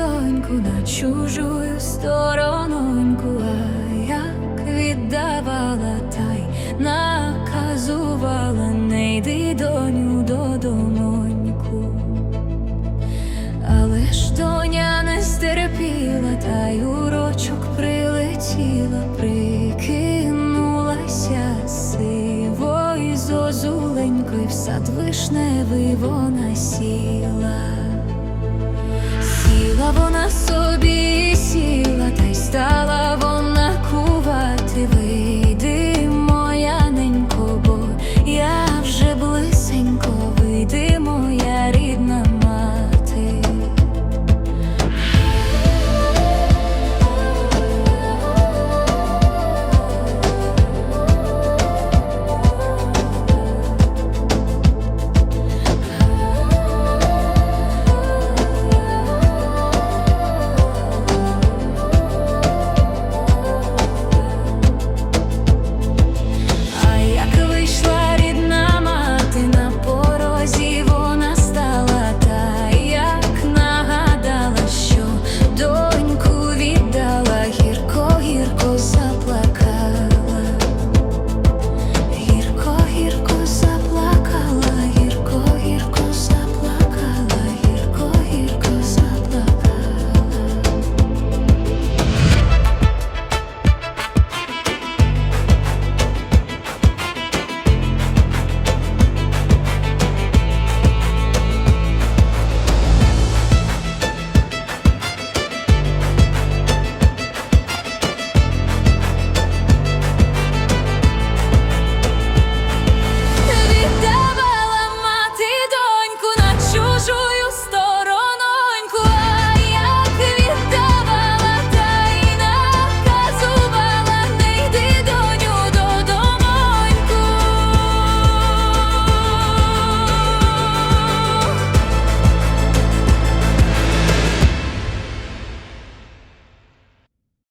доньку на чужую сторононьку, а як віддавала та й наказувала, не йди доню додомоньку. Але ж доня не стерпіла, та й урочок прилетіла, прикинулася сивою зозуленькою в сад вишневий вона сіла хотіла вона собі.